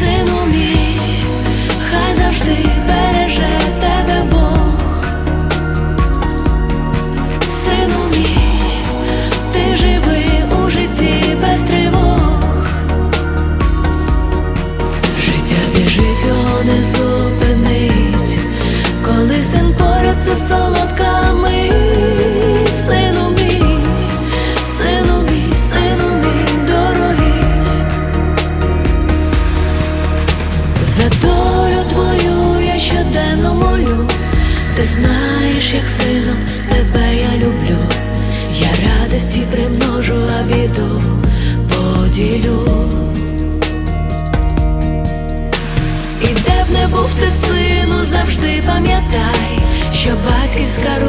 Сину мій, хай завжди що батьківська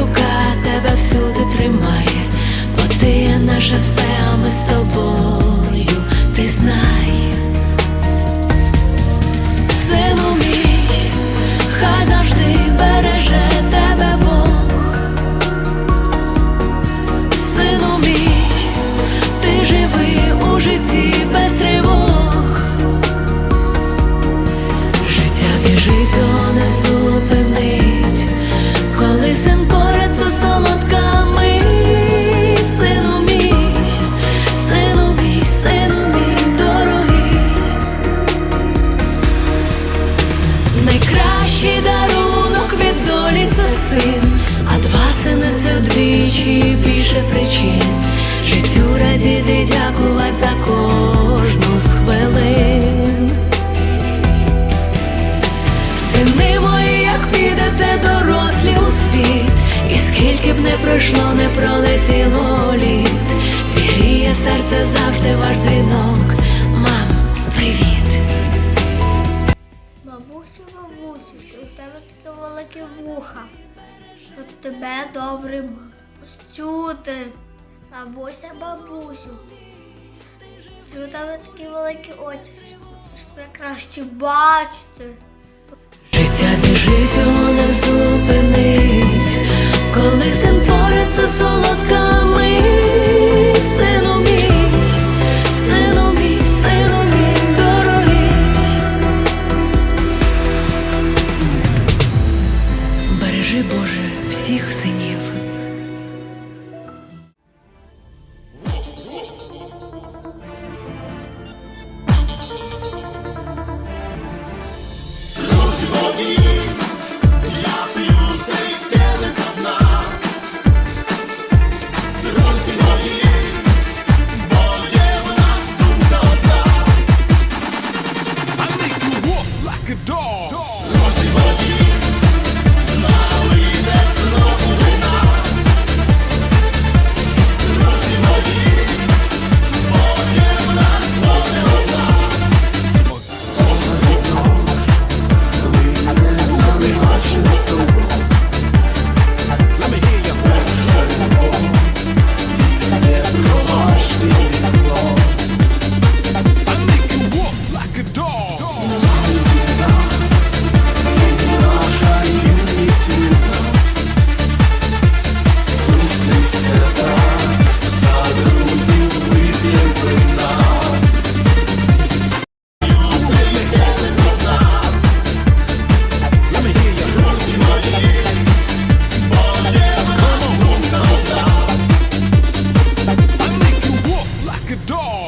пройшло, не пролетіло літ, зігріє серце завжди ваш дзвінок. Мам, привіт. Бабусю, бабусю, що у тебе таке велике вуха, що тебе добре чути. Бабуся, бабусю, що у тебе такі великі очі, що, тебе краще бачити. Життя біжить, не зупинить, коли син мить. Сину мій, сину мій, сину мій дорогий. Бережи, Боже, всіх синів.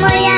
voy a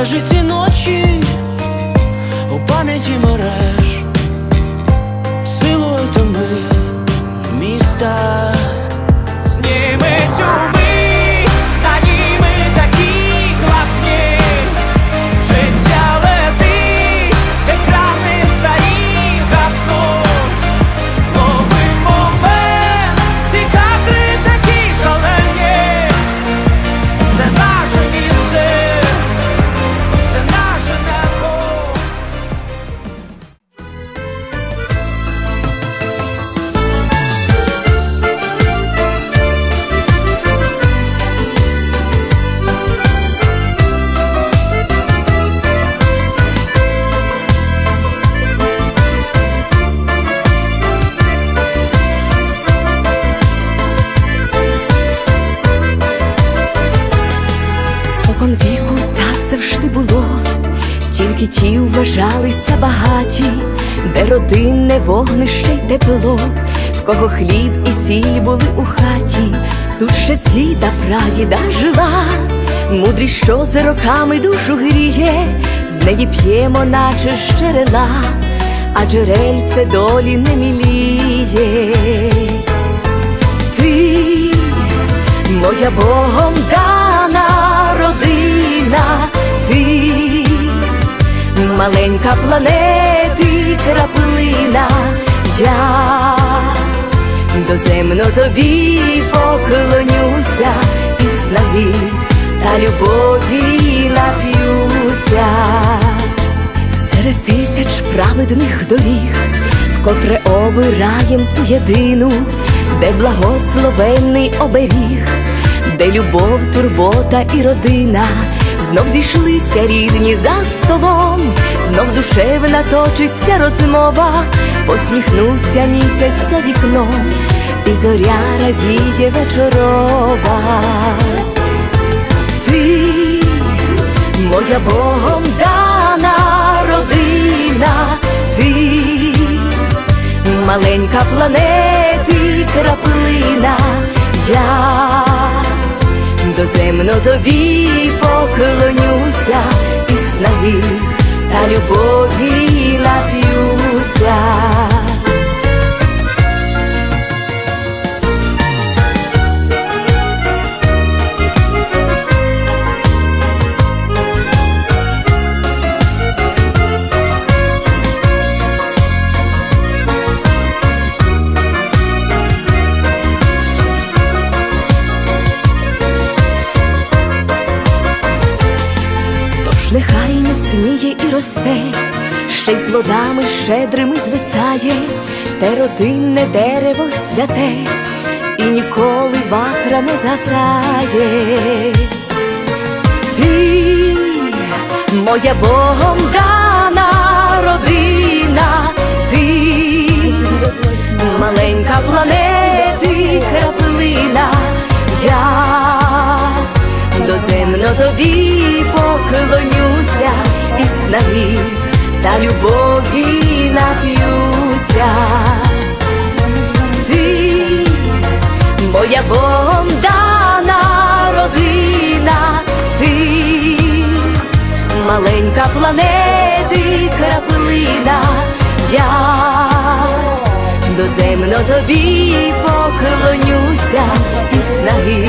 Збережи ці ночі у пам'яті мереж, силуетами міста. Ті вважалися багаті, де родинне вогнище й тепло, в кого хліб і сіль були у хаті, тут ще з діда прадіда жила, мудрість, що за роками душу гріє, з неї п'ємо, наче з джерела, а джерельце долі не міліє. Ти моя Богом маленька планети, краплина, я доземно тобі поклонюся і снаги та любові нап'юся. Серед тисяч праведних доріг, вкотре обираєм ту єдину, де благословенний оберіг, де любов, турбота і родина, знов зійшлися рідні за столом, знов душевна точиться розмова, посміхнувся місяць за вікном, і зоря радіє вечорова. Ти моя Богом дана родина, ти маленька планети, краплина, я доземно тобі поклонюся і снаги та любові нап'юся. Щедрими звисає, те родинне дерево святе, і ніколи ватра не згасає. Ти моя Богом дана родина, ти маленька планети, краплина, я доземно тобі поклонюся і снаги та любові нап'юся. Ти моя Богом дана родина, ти маленька планети, краплина, я доземно тобі поклонюся і снаги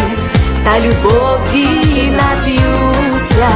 та любові нап'юся.